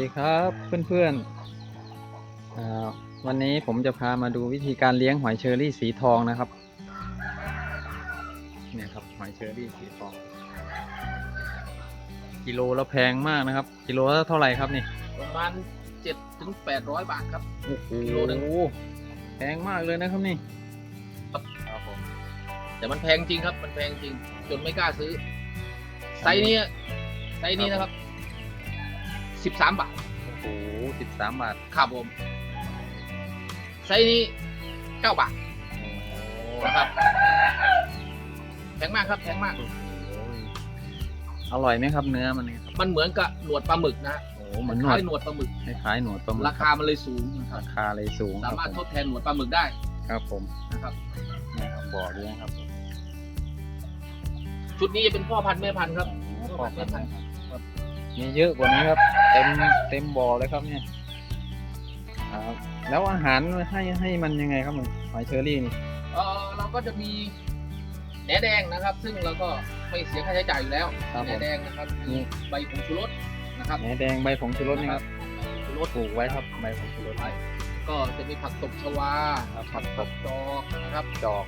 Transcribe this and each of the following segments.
ดีครับเพื่อนๆอ่าวันนี้ผมจะพามาดูวิธีการเลี้ยงหอยเชอรี่สีทองนะครับเนี่ยครับหอยเชอรี่สีทอง กิโลละแพงมากนะครับ กิโลละเท่าไหร่ครับนี่ประมาณเจ็ดถึงแปดร้อยบาทครับโอ้โหกิโลหนึ่งแพงมากเลยนะครับนี่ครับครับผมแต่มันแพงจริงครับ มันแพงจริง จนไม่กล้าซื้อไซส์นี้ไซส์นี้นะครับ สิบสามบาทโอ้โหสิบสามบาทครับผมไซส์นี้เก้าบาทโอ้โหนะครับแพงมากครับแพงมาก อร่อยไหมครับเนื้อมันเนี่ยครับมันเหมือนกับหนวดปลาหมึกนะฮะโอ้โหเหมือนหนควล้าดยหนวดปลาหมึก คล้ายๆหนวดปลาหมึกราคามันเลยสูงนะครับราคาเลยสูงคสารับมารถผทมดแทนหนวดปลาหมึกได้ครับผมนะครับเนี่ยครับบ่อเลี้ยงครับชุดนี้จะเป็นพ่อพันธุ์แม่พันธุ์ครับอ๋อพ่พ่ออพัพันนธุ์ธุ์แม่พันธุ์ครับ มีเยอะกว่านี้ครับ เต็มเต็มบ่อเลยครับเนี่ยครับแล้วอาหารให้ให้มันยังไงครับมันหอยเชอรี่นี่เออเราก็จะมีแหนแดงนะครับ ซึ่งเราก็ไม่เสียค่าใช้จ่ายอยู่แล้วครับแหผนมแดงนะครับมีนี่ใบผงชูรสนะครับแหนแดงใบผงชูรสนี่ครับชูรสปลูกไว้ครับใบผงชูรสก็จะมีผักตบชวาครับผักตบจอกนะครับ จอก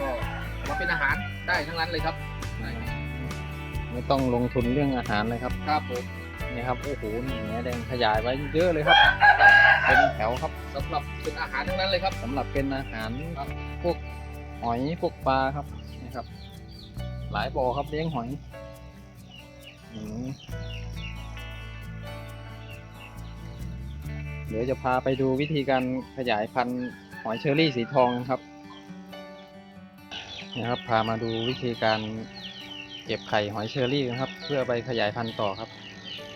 ก็เอามาเป็นอาหารได้ทั้งนั้นเลยครับ ไม่ต้องลงทุนเรื่องอาหารเลยครับครับผมนี่ครับโอ้โหนี่แหนแดงขยายไว้เยอะเลยครับ เป็นแถวครับสำหรับเป็นอาหารทั้งนั้นเลยครับสำหรับเป็นอาหารครับพวกหอยพวกปลาครับนี่ครับ หลายบ่อครับเลี้ยงหอยอืมเดี๋ยวจะพาไปดูวิธีการขยายพันธุ์หอยเชอรี่สีทองครับนะครับพามาดูวิธีการ เก็บไข่หอยเชอรี่กันครับ เพื่อไปขยายพันธุ์ต่อครับ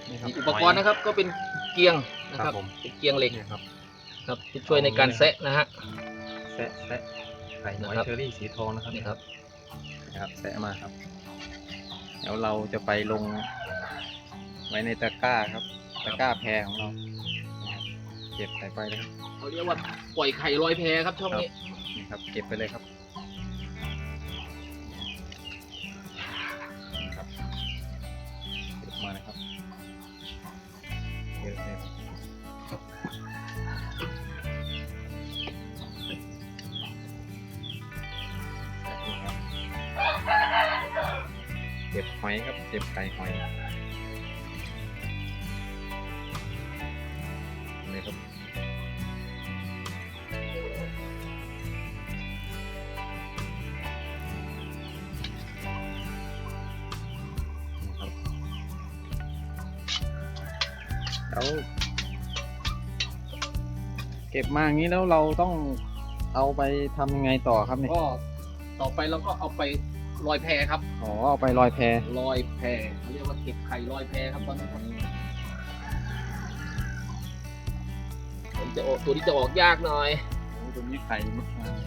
นี่ครับอุปกรณ์นะครับก็เป็นเกียงนะคครัรับบผมเป็นเกียงเหล็กนี่ครับครับที่ช่วยในการแซะนะฮะ แซะแซะไข่หอยนะครับ เชอรี่สีทองนะครับนี่ครับนะครับแซะมาครับ เดี๋ยวเราจะไปลง ไว้ในตะกร้าครับ ตะกร้าแพรของเรานะครับเก็บใส่ไปเลยครับเขาเรียกว่าปล่อยไข่ลอยแพครับช่องนี้ นี่ครับ เก็บไปเลยครับ ก็บไข่หอยเลยครับครับแล้วเก็บมาอย่างนี้แล้วเราต้องเอาไปทำยังไงต่อครับเนี่ย ก็ต่อไปเราก็เอาไป ลอยแพครับอ๋อเอาไปลอยแพลอยแพเขาเรียกว่าเก็บไข่ลอยแพครับตอนนี้ผมจะออกตัวนี้จะออกยากหน่อยโอ้ตัวนี้ไข่อ่า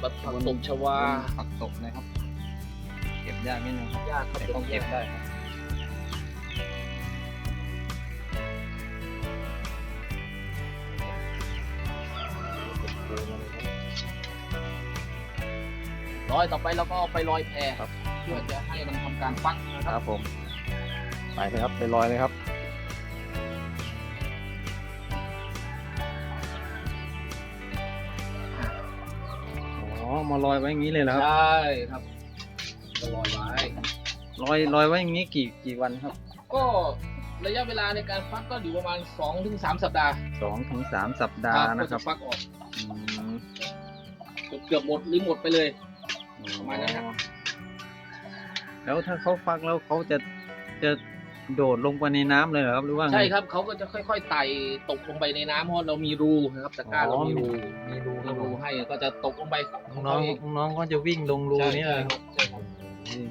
แบบผักตบชวาผักตบนะครับ เก็บยากนิดนึงครับยากครับแต่ต้องเก็บได้ครับเก็บปูมาเลยครับ ลอยต่อไปเราก็เอาไปลอยแพครับ เพื่อจะให้มันทำการฟักนะคครัรับบผม ไปเลยครับไปลอยเลยครับอ๋อมาลอยไว้อย่างนี้เลยเหรอครับ ใช่ครับก็ลอยไว้ ลอยลอยไว้อย่างนี้กี่กี่วันครับก็ระยะเวลาในการฟักก็อยู่ประมาณ2-3ถึงสัปดาห์สองถึงสามสัปดาห์ก็นะคจะรับฟักออกอืมเกือบหมดหรือหมดไปเลย ประมาณนั้นครับ แล้วถ้าเขาฟักแล้วเขาจะจะโดดลงไปในน้ำเลยเหรอครับหรือว่าไง ใช่ครับเขาก็จะค่อย ๆไต่ตกลงไปในน้ำเพราะเรามีรูนะครับตะกร้าอ๋เราอมีรูมีรูคมีรับผรูมให้ก็จะตกลงไปน้องๆน้องๆก็จะวิ่งลงรูใช่นี้เลยใช่ครับใช่ครับอืม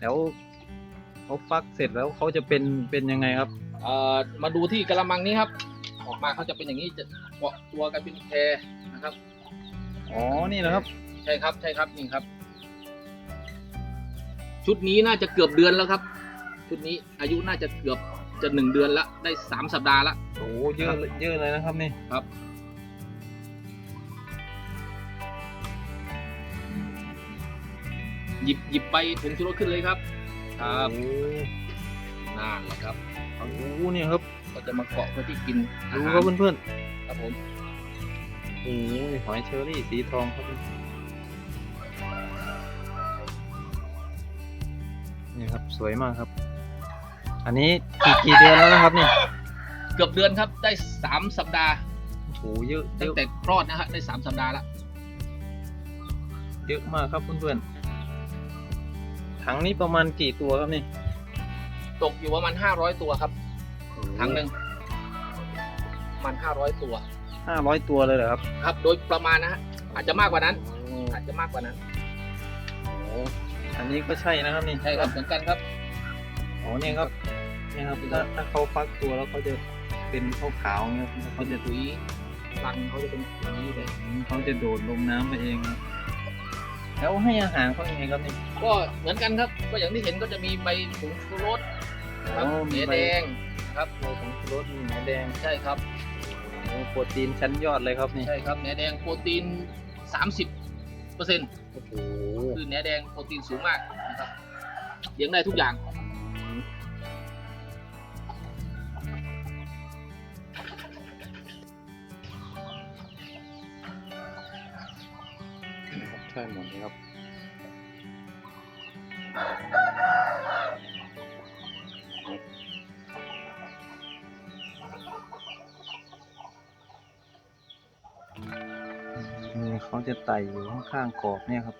แล้วเขาฟักเสร็จแล้วเขาจะเป็นเป็นยังไงครับ เอ่อมาดูที่กระมังนี้ครับ ออกมาเขาจะเป็นอย่างนี้จะเกาะตัวกันเป็นแพรนะครับ อ๋อนี่นะครับ ใช่ครับใช่ครับนี่ครับ ชุดนี้น่าจะเกือบเดือนแล้วครับ ชุดนี้อายุน่าจะเกือบจะหนึ่งเดือนละได้สามสัปดาห์ละโอ้เยอะเลยเยอะเลยนะครับนี่ครับ หยิบหยิบใบผงชูรสขึ้นเลยครับ ครับโอ้นั่นแหละครับ โอ้โหนี่ครับก็จะมาเกาะเพื่อที่กินอาดูหารครับเพื่อนครับผม ๆโอ้โหหอยเชอรี่สีทองครับ นี่ครับสวยมากครับ อันนี้กี่กี่เดือนแล้วนะครับนี่เกือบเดือนครับได้สามสัปดาห์โอ้โหเยอะเยตั้งอะแต่คลอดนะฮะได้สามสัปดาห์ละเยอะมากครับเพื่อนๆถังนี้ประมาณกี่ตัวครับนี่ตกอยู่ประมาณห้าร้อยตัวครับถังหนึ่งประมันห้าร้อยตัว ห้าร้อยตัวเลยเหรอครับครับ โดยประมาณนะฮะอาจจะมากกว่านั้นโอ้อาจจะมากกว่านั้นโห อันนี้ก็ใช่นะครับนี่ใช่ครับเหมือนกันครับอ๋อเนี่ยครับเนี่ยครับถ้าถ้าเขาฟักตัวแล้วเขาจะเป็นขาวๆเงี้ยแล้วเขาเขาจะจะถุยรังเขาจะเป็นอย่างนี้เลยเขาจะโดดลงน้ำไปเองครับแล้วให้อาหารเขายังไงครับนี่ก็เหมือนกันครับ ก็อย่างที่เห็นก็จะมีใบผงชูรสครับอ๋อมีเนื้อใบแดงครับโลของรสมีหมูแดงใช่ครับโอ้โปรตีนชั้นยอดเลยครับนี่ใช่ครับเนื้อแดงโปรตีน 30เปอร์เซ็นต์ โอ้โหคือเนื้อแดงโปรตีนสูงมากนะครับเลี้ยงได้ทุกอย่าง ใช่หมดเลยครับ เขาจะไต่อยู่ข้างๆกรอบเนี่ยครับ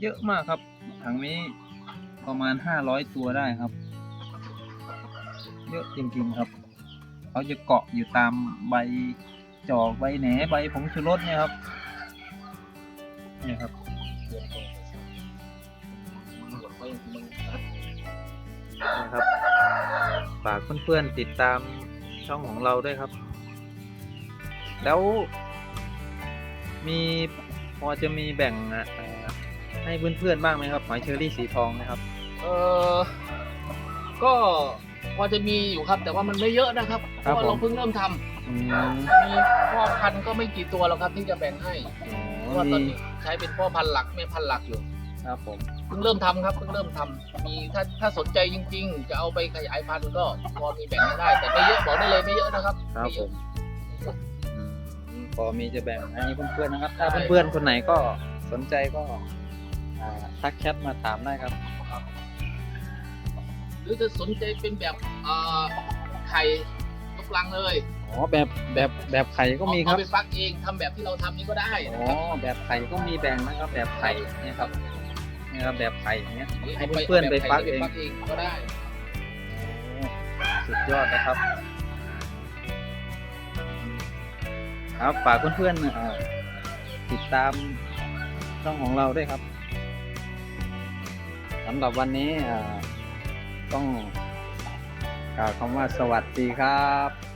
เยอะมากครับถังนี้ประมาณห้าร้อยตัวได้ครับ เยอะจริงๆครับ เขาจะเกาะอยู่ตามใบจอกใบแหนใบผงชูรสเนี่ยครับเนี่ยครับนะครับฝากเพื่อนๆติดตามช่องของเราด้วยครับ แล้วมีพอจะมีแบ่งอะเอ่อให้เพื่อนๆบ้างไหมครับหอยเชอรี่สีทองนะครับ เออก็พอจะมีอยู่ครับ แต่ว่ามันไม่เยอะนะครับเพครับราะว่าเราผม เพิ่งเริ่มทำอืมมีพ่อพันธุ์ก็ไม่กี่ตัวหรอกครับที่จะแบ่งให้เพราะว่าตอนนี้ใช้เป็นพ่อพันธุ์หลักแม่พันธุ์หลักอยู่ครับผม เพิ่งเริ่มทำครับเพิ่งเริ่มทำมีถ้าถ้าสนใจจริง ๆ จะเอาไปขยายพันธุ์ก็พอมีแบ่งให้ได้ แต่ไม่เยอะบอกได้เลยไม่เยอะนะครับครับไเยผอะมอืม พอมีจะแบ่งให้เพื่อนๆนะครับ ถ้าใช่เพื่อนๆคนไหนก็สนใจก็อ่าทักแชทมาถามได้ครับ หรือจะสนใจเป็นแบบเอ่อไข่ยกลังเลยอ๋อแบบแบบแบบไข่ก็มีครับเอาไปฟักเองทำแบบที่เราทำนี่ก็ได้อ๋นะอครับแบบไข่ก็มีแบ่งนะครับ แบบไข่เนี่ยครับเนี่ยครับแบบไข่อย่างเงี้ยหรือให้อาเพื่อนๆไปแบบฟักข่เองฟักเองก็ได้โอ้สุดยอดนะครับ ครับฝากเพื่อนๆติดตามช่องของเราด้วยครับสำหรับวันนี้ต้องกล่าวคำว่าสวัสดีครับ